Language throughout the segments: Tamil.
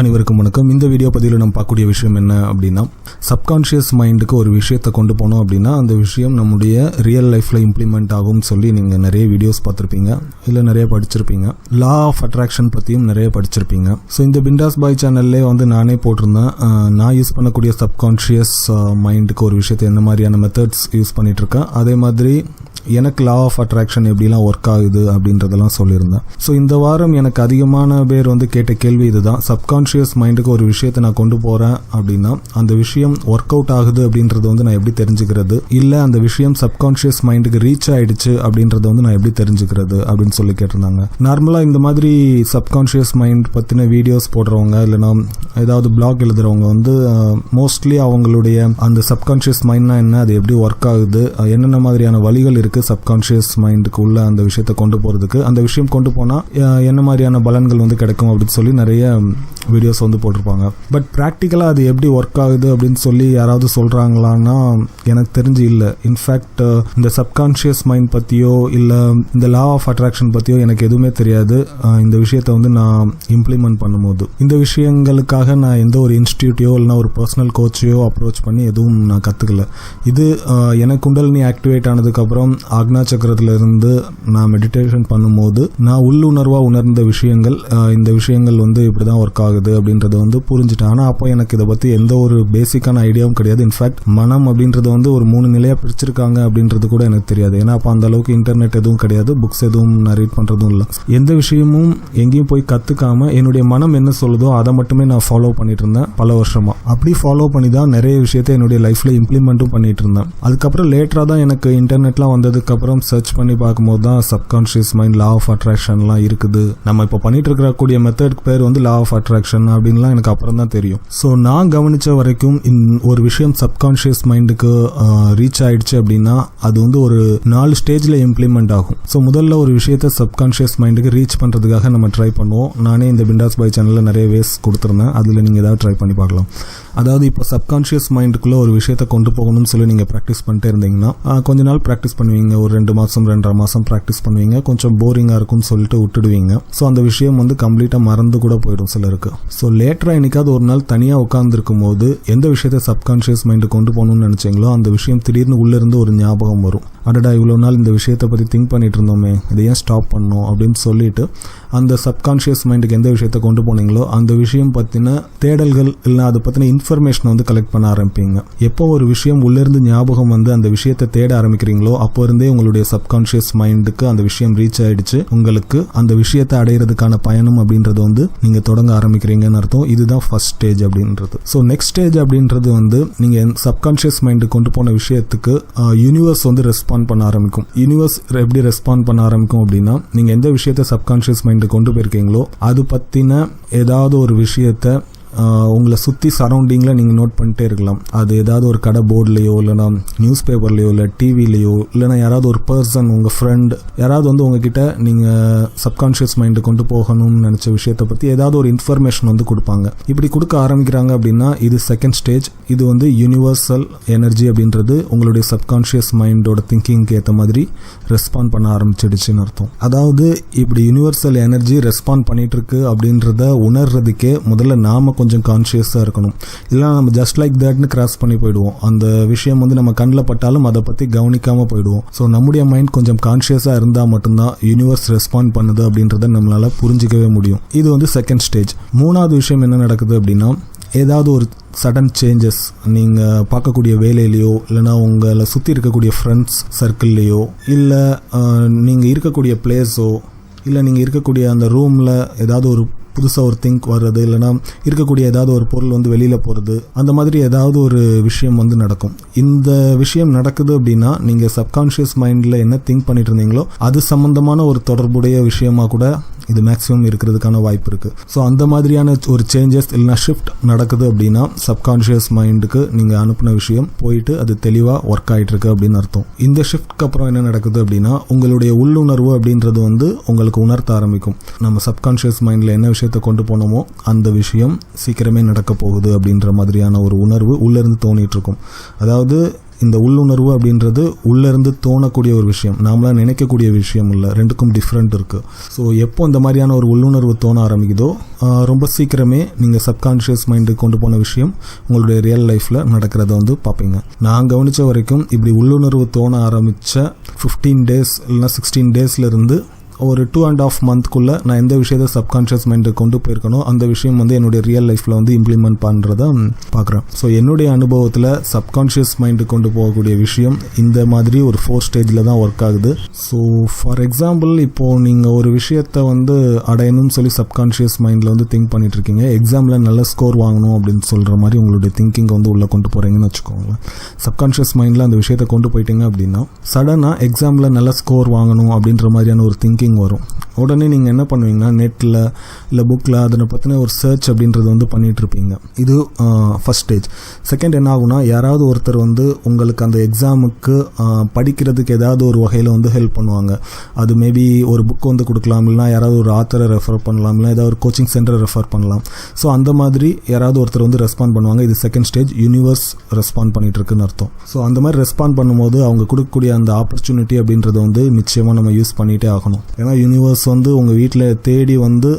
அனைவருக்கும் வணக்கம். இந்த வீடியோ பதிவில் நம்ம பார்க்கக்கூடிய விஷயம் என்ன அப்படின்னா சப்கான்ஷியஸ் மைண்டுக்கு ஒரு விஷயத்தை கொண்டு போனோம் அப்படின்னா அந்த விஷயம் நம்முடைய ரியல் லைஃப்பில் இம்ப்ளிமெண்ட் ஆகும்னு சொல்லி நீங்கள் நிறைய வீடியோஸ் பார்த்துருப்பீங்க. இல்லை நிறைய படிச்சிருப்பீங்க. லா ஆஃப் அட்ராக்ஷன் பற்றியும் நிறைய படிச்சிருப்பீங்க. ஸோ இந்த பிண்டாஸ் பாய் சேனல்லே வந்து நானே போட்டிருந்தேன். நான் யூஸ் பண்ணக்கூடிய சப்கான்ஷியஸ் மைண்டுக்கு ஒரு விஷயத்தை என்ன மாதிரியான மெத்தட்ஸ் யூஸ் பண்ணிகிட்ருக்கேன் அதே மாதிரி எனக்கு லா ஆஃப் அட்ராக்ஷன் எப்படிலாம் ஒர்க் ஆகுது அப்படின்றதெல்லாம் சொல்லியிருந்தேன். ஸோ இந்த வாரம் எனக்கு அதிகமான பேர் வந்து கேட்ட கேள்வி இதுதான். சப்கான்ஷியஸ் மைண்டுக்கு ஒரு விஷயத்தை நான் கொண்டு போகிறேன் அப்படின்னா அந்த விஷயம் ஒர்க் அவுட் ஆகுது அப்படின்றது வந்து நான் எப்படி தெரிஞ்சுக்கிறது? இல்லை அந்த விஷயம் சப்கான்ஷியஸ் மைண்டுக்கு ரீச் ஆயிடுச்சு அப்படின்றத வந்து நான் எப்படி தெரிஞ்சுக்கிறது அப்படின்னு சொல்லி கேட்டிருந்தாங்க. நார்மலாக இந்த மாதிரி சப்கான்ஷியஸ் மைண்ட் பற்றின வீடியோஸ் போடுறவங்க இல்லைனா ஏதாவது பிளாக் எழுதுறவங்க வந்து மோஸ்ட்லி அவங்களுடைய அந்த சப்கான்ஷியஸ் மைண்ட்னா என்ன அது எப்படி ஒர்க் ஆகுது என்னென்ன மாதிரியான வழிகள் இருக்கு சப்கான்ஷியஸ் மைண்டுக்கு உள்ள அந்த விஷயத்தை கொண்டு போகிறதுக்கு அந்த விஷயம் கொண்டு போனால் என்ன மாதிரியான பலன்கள் வந்து கிடைக்கும் அப்படின்னு சொல்லி நிறைய வீடியோஸ் வந்து போட்டிருப்பாங்க. பட் ப்ராக்டிக்கலாக அது எப்படி ஒர்க் ஆகுது அப்படின்னு சொல்லி யாராவது சொல்கிறாங்களான்னா எனக்கு தெரிஞ்சு இல்லை. இன்ஃபேக்ட் இந்த சப்கான்ஷியஸ் மைண்ட் பற்றியோ இல்லை இந்த லா ஆஃப் அட்ராக்ஷன் பற்றியோ எனக்கு எதுவுமே தெரியாது. இந்த விஷயத்தை வந்து நான் இம்ப்ளிமெண்ட் பண்ணும்போது. இந்த விஷயங்களுக்காக நான் எந்த ஒரு இன்ஸ்டியூட்டையோ இல்லைனா ஒரு பர்சனல் கோச்சையோ அப்ரோச் பண்ணி எதுவும் நான் கற்றுக்கல இது எனக்கு குண்டலினி ஆக்டிவேட் ஆனதுக்கப்புறம் ஆக்னா சக்கரத்திலிருந்து நான் மெடிடேஷன் பண்ணும்போது நான் உள்ளுணர்வாக உணர்ந்த விஷயங்கள் இந்த விஷயங்கள் வந்து இப்படி தான் ஒர்க் ஆகுது அப்படின்றத வந்து புரிஞ்சுட்டேன். ஆனால் அப்போ எனக்கு இதை பற்றி எந்த ஒரு பேசிக்கான ஐடியாவும் கிடையாது. இன்ஃபேக்ட் மனம் அப்படின்றது வந்து ஒரு மூணு நிலையாக பிரிச்சிருக்காங்க அப்படின்றது கூட எனக்கு தெரியாது. ஏன்னா அப்போ அந்த அளவுக்கு இன்டர்நெட் எதுவும் கிடையாது புக்ஸ் எதுவும் நான் ரீட் பண்ணுறதும் இல்லை. எந்த விஷயமும் எங்கேயும் போய் கற்றுக்காம என்னுடைய மனம் என்ன சொல்லுதோ அதை மட்டுமே நான் ஃபாலோ பண்ணிட்டு இருந்தேன் பல வருஷமாக அப்படி ஃபாலோ பண்ணி தான் நிறைய விஷயத்தை என்னுடைய லைஃப்பில் இம்ப்ளிமெண்ட்டும் பண்ணிட்டு இருந்தேன். அதுக்கப்புறம் லேட்டராக தான் எனக்கு இன்டர்நெட்லாம் வந்தது. அதுக்கப்புறம் சர்ச் பண்ணி பார்க்கும்போது தான் சப்கான்ஷியஸ் மைண்ட் லா ஆஃப் அட்ராக்ஷன்லாம் இருக்குது. நம்ம இப்போ பண்ணிட்டு இருக்கக்கூடிய மெத்தட்க்கு பேர் வந்து லா ஆஃப் அட்ராக்ஷன் அப்படின்லாம் எனக்கு அப்புறம் தான் தெரியும். ஸோ நான் கவனிச்ச வரைக்கும் ஒரு விஷயம் சப்கான்ஷியஸ் மைண்டுக்கு ரீச் ஆயிடுச்சு அப்படின்னா அது வந்து ஒரு நாலு ஸ்டேஜில் இம்ப்ளிமெண்ட் ஆகும். ஸோ முதல்ல ஒரு விஷயத்த சப்கான்ஷியஸ் மைண்டுக்கு ரீச் பண்ணுறதுக்காக நம்ம ட்ரை பண்ணுவோம். நானே இந்த பிண்டாஸ் பாய் சேனலில் நிறைய வேஸ் கொடுத்துருந்தேன். அதில் நீங்கள் ஏதாவது ட்ரை பண்ணி பார்க்கலாம். அதாவது இப்போ சப்கான்ஷியஸ் மைண்டுக்குள்ளே ஒரு விஷயத்தை கொண்டு போகணும்னு சொல்லி நீங்கள் ப்ராக்டிஸ் பண்ணிட்டே இருந்தீங்கன்னா கொஞ்ச நாள் ப்ராக்டிஸ் பண்ணுவீங்க. ஒரு ரெண்டு மாதம் ரெண்டரை மாதம் ப்ராக்டிஸ் பண்ணுவீங்க. கொஞ்சம் போரிங்காக இருக்கும்னு சொல்லிட்டு விட்டுடுவீங்க. ஸோ அந்த விஷயம் வந்து கம்ப்ளீட்டாக மறந்து கூட போயிடும் சிலருக்கு. ஸோ லேட்டராக என்னைக்காவது ஒரு நாள் தனியாக உட்காந்துருக்கும் போது எந்த விஷயத்தை சப்கான்ஷியஸ் மைண்டு கொண்டு போகணும்னு நினச்சிங்களோ அந்த விஷயம் திடீர்னு உள்ளேருந்து ஒரு ஞாபகம் வரும். அடடா இவ்வளோ நாள் இந்த விஷயத்தை பற்றி திங்க் பண்ணிட்டு இருந்தோமே இதை ஏன் ஸ்டாப் பண்ணோம் அப்படின்னு சொல்லிட்டு அந்த சப்கான்ஷியஸ் மைண்டுக்கு எந்த விஷயத்தை கொண்டு போனீங்களோ அந்த விஷயம் பற்றின தேடல்கள் இல்லை அதை பற்றின இன்ஃபர்மேஷனை வந்து கலெக்ட் பண்ண ஆரம்பிப்பீங்க. எப்போ ஒரு விஷயம் உள்ளேருந்து ஞாபகம் வந்து அந்த விஷயத்தை தேட ஆரம்பிக்கிறீங்களோ அப்போ இருந்தே உங்களுடைய சப்கான்ஷியஸ் மைண்டுக்கு அந்த விஷயம் ரீச் ஆயிடுச்சு. உங்களுக்கு அந்த விஷயத்தை அடையிறதுக்கான பயணம் அப்படின்றது வந்து நீங்க தொடங்க ஆரம்பிக்கிறீங்கன்னு அர்த்தம். இதுதான் ஃபர்ஸ்ட் ஸ்டேஜ் அப்படின்றது. ஸோ நெக்ஸ்ட் ஸ்டேஜ் அப்படின்றது வந்து நீங்க சப்கான்ஷியஸ் மைண்டு கொண்டு போன விஷயத்துக்கு யூனிவர்ஸ் வந்து ரெஸ்பாண்ட் பண்ண ஆரம்பிக்கும். யூனிவர்ஸ் எப்படி ரெஸ்பாண்ட் பண்ண ஆரம்பிக்கும் அப்படின்னா நீங்க எந்த விஷயத்தை சப்கான்ஷியஸ் மைண்டு கொண்டு போயிருக்கீங்களோ அது பத்தின ஏதாவது ஒரு விஷயத்த உங்களை சுற்றி சரௌண்டிங்கில் நீங்கள் நோட் பண்ணிட்டே இருக்கலாம். அது ஏதாவது ஒரு கடை போர்ட்லேயோ இல்லைனா நியூஸ் பேப்பர்லேயோ இல்லை டிவிலேயோ இல்லைனா யாராவது ஒரு பர்சன் உங்கள் ஃப்ரெண்ட் யாராவது வந்து உங்ககிட்ட நீங்கள் சப்கான்ஷியஸ் மைண்டு கொண்டு போகணும்னு நினச்ச விஷயத்தை பற்றி ஏதாவது ஒரு இன்ஃபர்மேஷன் வந்து கொடுப்பாங்க. இப்படி கொடுக்க ஆரம்பிக்கிறாங்க அப்படின்னா இது செகண்ட் ஸ்டேஜ் இது வந்து யூனிவர்சல் எனர்ஜி அப்படின்றது உங்களுடைய சப்கான்ஷியஸ் மைண்டோட திங்கிங்க்கு ஏற்ற மாதிரி ரெஸ்பாண்ட் பண்ண ஆரம்பிச்சிடுச்சுன்னு அர்த்தம். அதாவது இப்படி யூனிவர்சல் எனர்ஜி ரெஸ்பாண்ட் பண்ணிட்டு இருக்கு அப்படின்றத உணர்றதுக்கே முதல்ல நாம கொஞ்சம் கொஞ்சம் கான்ஷியஸாக இருக்கணும். இல்லைனா நம்ம ஜஸ்ட் லைக் தட்னு கிராஸ் பண்ணி போயிடுவோம். அந்த விஷயம் வந்து நம்ம கண்ணில் பட்டாலும் அதை பற்றி கவனிக்காமல் போயிடுவோம். ஸோ நம்முடைய மைண்ட் கொஞ்சம் கான்ஷியஸாக இருந்தால் மட்டும்தான் யூனிவர்ஸ் ரெஸ்பாண்ட் பண்ணுது அப்படின்றத நம்மளால் புரிஞ்சிக்கவே முடியும். இது வந்து செகண்ட் ஸ்டேஜ் மூணாவது விஷயம் என்ன நடக்குது அப்படின்னா ஏதாவது ஒரு சடன் சேஞ்சஸ் நீங்கள் பார்க்கக்கூடிய வேலையிலையோ இல்லைனா உங்களை சுற்றி இருக்கக்கூடிய ஃப்ரெண்ட்ஸ் சர்க்கிள்லேயோ இல்லை நீங்கள் இருக்கக்கூடிய பிளேஸோ இல்லை நீங்கள் இருக்கக்கூடிய அந்த ரூமில் ஏதாவது ஒரு புதுசாக ஒரு திங்க் வர்றது இல்லைனா இருக்கக்கூடிய ஏதாவது ஒரு பொருள் வந்து வெளியில் போகிறது அந்த மாதிரி ஏதாவது ஒரு விஷயம் வந்து நடக்கும். இந்த விஷயம் நடக்குது அப்படின்னா நீங்கள் சப்கான்ஷியஸ் மைண்டில் என்ன திங்க் பண்ணிட்டு இருந்தீங்களோ அது சம்மந்தமான ஒரு தொடர்புடைய விஷயமா கூட இது மேக்ஸிமம் இருக்கிறதுக்கான வாய்ப்பு இருக்குது ஸோ அந்த மாதிரியான ஒரு சேஞ்சஸ் இல்லைனா ஷிஃப்ட் நடக்குது அப்படின்னா சப்கான்ஷியஸ் மைண்டுக்கு நீங்கள் அனுப்பின விஷயம் போயிட்டு அது தெளிவாக ஒர்க் ஆகிட்டு இருக்கு அப்படின்னு அர்த்தம். இந்த ஷிஃப்ட்க்கு அப்புறம் என்ன நடக்குது அப்படின்னா உங்களுடைய உள்ளுணர்வு அப்படின்றது வந்து உங்களுக்கு உணர்த்த ஆரம்பிக்கும். நம்ம சப்கான்ஷியஸ் மைண்டில் என்ன விஷயம் விஷயத்தை கொண்டு போனோமோ அந்த விஷயம் சீக்கிரமே நடக்க போகுது அப்படின்ற மாதிரியான ஒரு உணர்வு உள்ளேருந்து தோணிட்டு இருக்கும் அதாவது இந்த உள்ளுணர்வு அப்படின்றது உள்ளேருந்து தோணக்கூடிய ஒரு விஷயம். நாமளாக நினைக்கக்கூடிய விஷயம் இல்லை. ரெண்டுக்கும் டிஃப்ரெண்ட் இருக்குது ஸோ எப்போ இந்த மாதிரியான ஒரு உள்ளுணர்வு தோண ஆரம்பிக்குதோ ரொம்ப சீக்கிரமே நீங்கள் சப்கான்ஷியஸ் மைண்டுக்கு கொண்டு போன விஷயம் உங்களுடைய ரியல் லைஃப்பில் நடக்கிறத வந்து பார்ப்பீங்க நான் கவனித்த வரைக்கும் இப்படி உள்ளுணர்வு தோண ஆரம்பித்த ஃபிஃப்டீன் டேஸ் இல்லைனா சிக்ஸ்டீன் டேஸ்லேருந்து ஒரு டூ அண்ட் ஆஃப் மந்த்க்குள்ளே நான் எந்த விஷயத்தை சப்கான்ஷியஸ் மைண்டுக்கு கொண்டு போயிருக்கனோ அந்த விஷயம் வந்து என்னுடைய ரியல் லைஃப்பில் வந்து இம்ப்ளிமெண்ட் பண்ணுறத பார்க்குறேன் ஸோ என்னுடைய அனுபவத்தில் சப்கான்ஷியஸ் மைண்டு கொண்டு போகக்கூடிய விஷயம் இந்த மாதிரி ஒரு ஃபோர் ஸ்டேஜில் தான் ஒர்க் ஆகுது. ஸோ ஃபார் எக்ஸாம்பிள் இப்போது நீங்கள் ஒரு விஷயத்தை வந்து அடையணும்னு சொல்லி சப்கான்ஷியஸ் மைண்டில் வந்து திங்க் பண்ணிட்டு இருக்கீங்க எக்ஸாமில் நல்ல ஸ்கோர் வாங்கணும் அப்படின்னு சொல்கிற மாதிரி உங்களுடைய திங்கிங்கை வந்து உள்ளே கொண்டு போகிறீங்கன்னு வச்சுக்கோங்களேன். சப்கான்ஷியஸ் மைண்டில் அந்த விஷயத்தை கொண்டு போயிட்டீங்க அப்படின்னா சடனாக எக்ஸாமில் நல்ல ஸ்கோர் வாங்கணும் அப்படின்ற மாதிரியான ஒரு திங்கிங் வரும். உடனே நீங்கள் என்ன பண்ணுவீங்கன்னா நெட்டில் இல்லை புக்கில் அதனை பற்றின ஒரு சர்ச் அப்படின்றது வந்து பண்ணிகிட்ருப்பீங்க இருப்பீங்க. இது ஃபஸ்ட் ஸ்டேஜ் செகண்ட் என்ன ஆகும்னா யாராவது ஒருத்தர் வந்து உங்களுக்கு அந்த எக்ஸாமுக்கு படிக்கிறதுக்கு ஏதாவது ஒரு வகையில் வந்து ஹெல்ப் பண்ணுவாங்க. அது மேபி ஒரு புக் வந்து கொடுக்கலாம் இல்லைனா யாராவது ஒரு ஆத்தரை ரெஃபர் பண்ணலாம் இல்லை ஏதாவது ஒரு கோச்சிங் சென்டரை ரெஃபர் பண்ணலாம். ஸோ அந்த மாதிரி யாராவது ஒருத்தர் வந்து ரெஸ்பாண்ட் பண்ணுவாங்க. இது செகண்ட் ஸ்டேஜ் யூனிவர்ஸ் ரெஸ்பாண்ட் பண்ணிகிட்டு இருக்குன்னு அர்த்தம். ஸோ அந்த மாதிரி ரெஸ்பாண்ட் பண்ணும்போது அவங்க கொடுக்கக்கூடிய அந்த ஆப்பர்ச்சுனிட்டி அப்படின்றத வந்து நிச்சயமாக நம்ம யூஸ் பண்ணிகிட்டே ஆகணும். ஏன்னா யூனிவர்ஸ் வந்து உங்கள் வீட்டில் தேடி வந்து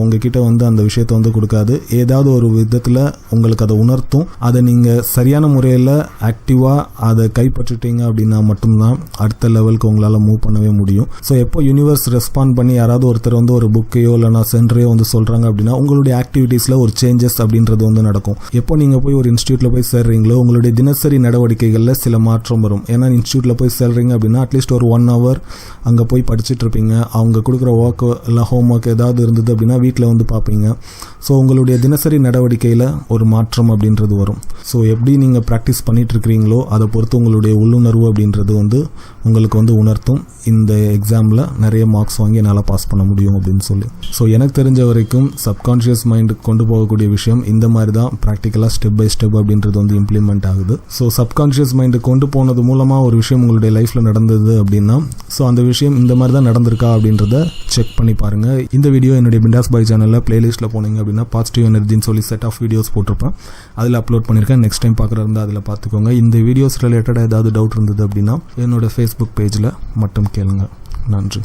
உங்ககிட்ட வந்து அந்த விஷயத்தை வந்து கொடுக்காது. ஏதாவது ஒரு விதத்தில் உங்களுக்கு அதை உணர்த்தும். அதை நீங்கள் சரியான முறையில் ஆக்டிவாக அதை கைப்பற்றிட்டீங்க அப்படின்னா மட்டும்தான் அடுத்த லெவலுக்கு உங்களால் மூவ் பண்ணவே முடியும். ஸோ எப்போ யூனிவர்ஸ் ரெஸ்பாண்ட் பண்ணி யாராவது ஒருத்தர் வந்து ஒரு புக்கையோ இல்லைனா சென்டரையோ வந்து சொல்கிறாங்க அப்படின்னா உங்களுடைய ஆக்டிவிட்டீஸில் ஒரு சேஞ்சஸ் அப்படின்றது வந்து நடக்கும். எப்போ நீங்கள் போய் ஒரு இன்ஸ்டியூட்டில் போய் சேர்றீங்களோ உங்களுடைய தினசரி நடவடிக்கைகளில் சில மாற்றம் வரும். ஏன்னா இன்ஸ்டியூட்டில் போய் சேர்றீங்க அப்படின்னா அட்லீஸ்ட் ஒரு ஒன் ஹவர் அங்கே போய் படிச்சுட்டு இருப்பீங்க. அவங்க கொடுக்குற ஒர்க் இல்லை ஹோம் ஒர்க் ஏதாவது இருந்தது அப்படின்னா வீட்டில் வந்து பார்ப்பீங்க. ஸோ உங்களுடைய தினசரி நடவடிக்கையில் ஒரு மாற்றம் அப்படின்றது வரும். ஸோ எப்படி நீங்கள் ப்ராக்டிஸ் பண்ணிகிட்ருக்கிறீங்களோ அதை பொறுத்து உங்களுடைய உள்ளுணர்வு அப்படின்றது வந்து உங்களுக்கு வந்து உணர்த்தும். இந்த எக்ஸாமில் நிறைய மார்க்ஸ் வாங்கி என்னால் பாஸ் பண்ண முடியும் அப்படின்னு சொல்லி. ஸோ எனக்கு தெரிஞ்ச வரைக்கும் சப்கான்ஷியஸ் மைண்டுக்கு கொண்டு போகக்கூடிய விஷயம் இந்த மாதிரி தான். ப்ராக்டிக்கலாக ஸ்டெப் பை ஸ்டெப் அப்படின்றது வந்து இம்ப்ளிமெண்ட் ஆகுது. ஸோ சப்கான்ஷியஸ் மைண்டு கொண்டு போனது மூலமாக ஒரு விஷயம் உங்களுடைய லைஃப்பில் நடந்தது அப்படின்னா ஸோ அந்த விஷயம் இந்த மாதிரி தான் நடந்திருக்கா அப்படின்றத செக் பண்ணி பாருங்கள் இந்த வீடியோ என்னுடைய பிண்டாஸ் பாய் சேனலில் பிளேலிஸ்ட்டில் போனீங்க அப்படின்னா பாசிட்டிவ் எனர்ஜின்னு சொல்லி செட் ஆஃப் வீடியோஸ் போட்டிருப்பேன். அதில் அப்லோட் பண்ணியிருக்கேன். நெக்ஸ்ட் டைம் பார்க்குறதா இருந்தால் அதில் பார்த்துக்கோங்க. இந்த வீடியோஸ் ரிலேட்டடாக ஏதாவது டவுட் இருந்தது அப்படின்னா என்னோட ஃபேஸ்புக் பேஜில் மட்டும் கேளுங்க. நன்றி.